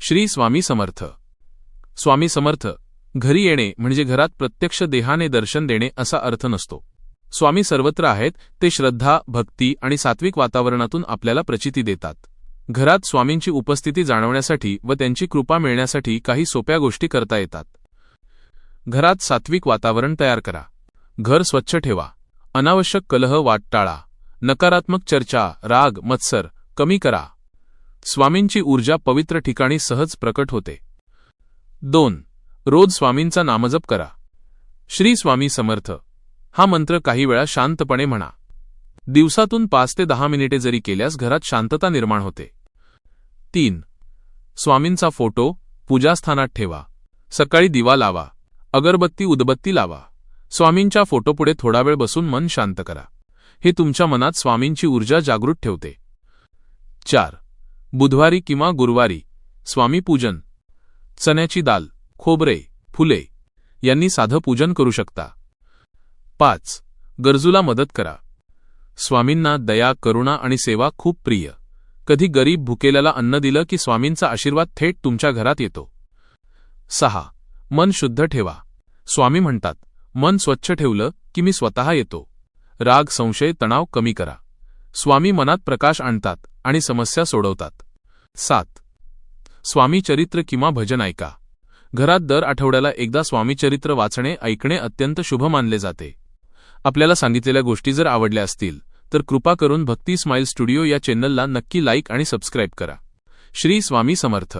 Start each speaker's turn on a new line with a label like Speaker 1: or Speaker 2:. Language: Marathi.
Speaker 1: श्री स्वामी समर्थ. स्वामी समर्थ घरी येणे म्हणजे घरात प्रत्यक्ष देहाने दर्शन देणे असा अर्थ नसतो. स्वामी सर्वत्र आहेत ते श्रद्धा भक्ती आणि सात्विक वातावरणातून आपल्याला प्रचिती देतात. घरात स्वामींची उपस्थिती जाणवण्यासाठी व त्यांची कृपा मिळण्यासाठी काही सोप्या गोष्टी करता येतात. घरात सात्विक वातावरण तयार करा. घर स्वच्छ ठेवा. अनावश्यक कलह वाट टाळा. नकारात्मक चर्चा राग मत्सर कमी करा. स्वामींची ऊर्जा पवित्र ठिकाणी सहज प्रकट होते. दोन. रोज स्वामींचा नामजप करा. श्री स्वामी समर्थ. हा मंत्र काही वेळा शांतपणे म्हणा. दिवसातून पाच ते दहा मिनिटे जरी केल्यास घरात शांतता निर्माण होते. तीन. स्वामींचा फोटो पूजास्थानात ठेवा. सकाळी दिवा लावा. अगरबत्ती उदबत्ती लावा. स्वामींच्या फोटोपुढे थोडा वेळ बसून मन शांत करा. हे तुमच्या मनात स्वामींची ऊर्जा जागृत ठेवते. चार. बुधवारी किंवा गुरुवारी स्वामी पूजन चण्याची दाल खोबरे फुले यांनी साधं पूजन करू शकता. पाच गरजूला मदत करा. स्वामींना दया करुणा आणि सेवा खूप प्रिय. कधी गरीब भुकेल्याला अन्न दिलं की स्वामींचा आशीर्वाद थेट तुमच्या घरात येतो. सहा मन शुद्ध ठेवा. स्वामी म्हणतात मन स्वच्छ ठेवलं की मी स्वतः येतो. राग संशय तणाव कमी करा. स्वामी मनात प्रकाश आणतात आणि समस्या सोडवतात. सात. स्वामी चरित्र किंवा भजन ऐका. घरात दर आठवड्याला एकदा स्वामीचरित्र वाचणे ऐकणे अत्यंत शुभ मानले जाते. आपल्याला सांगितलेल्या गोष्टी जर आवडल्या असतील तर कृपा करून भक्ती स्माईल स्टुडिओ या चॅनलला नक्की लाईक आणि सबस्क्राईब करा. श्री स्वामी समर्थ.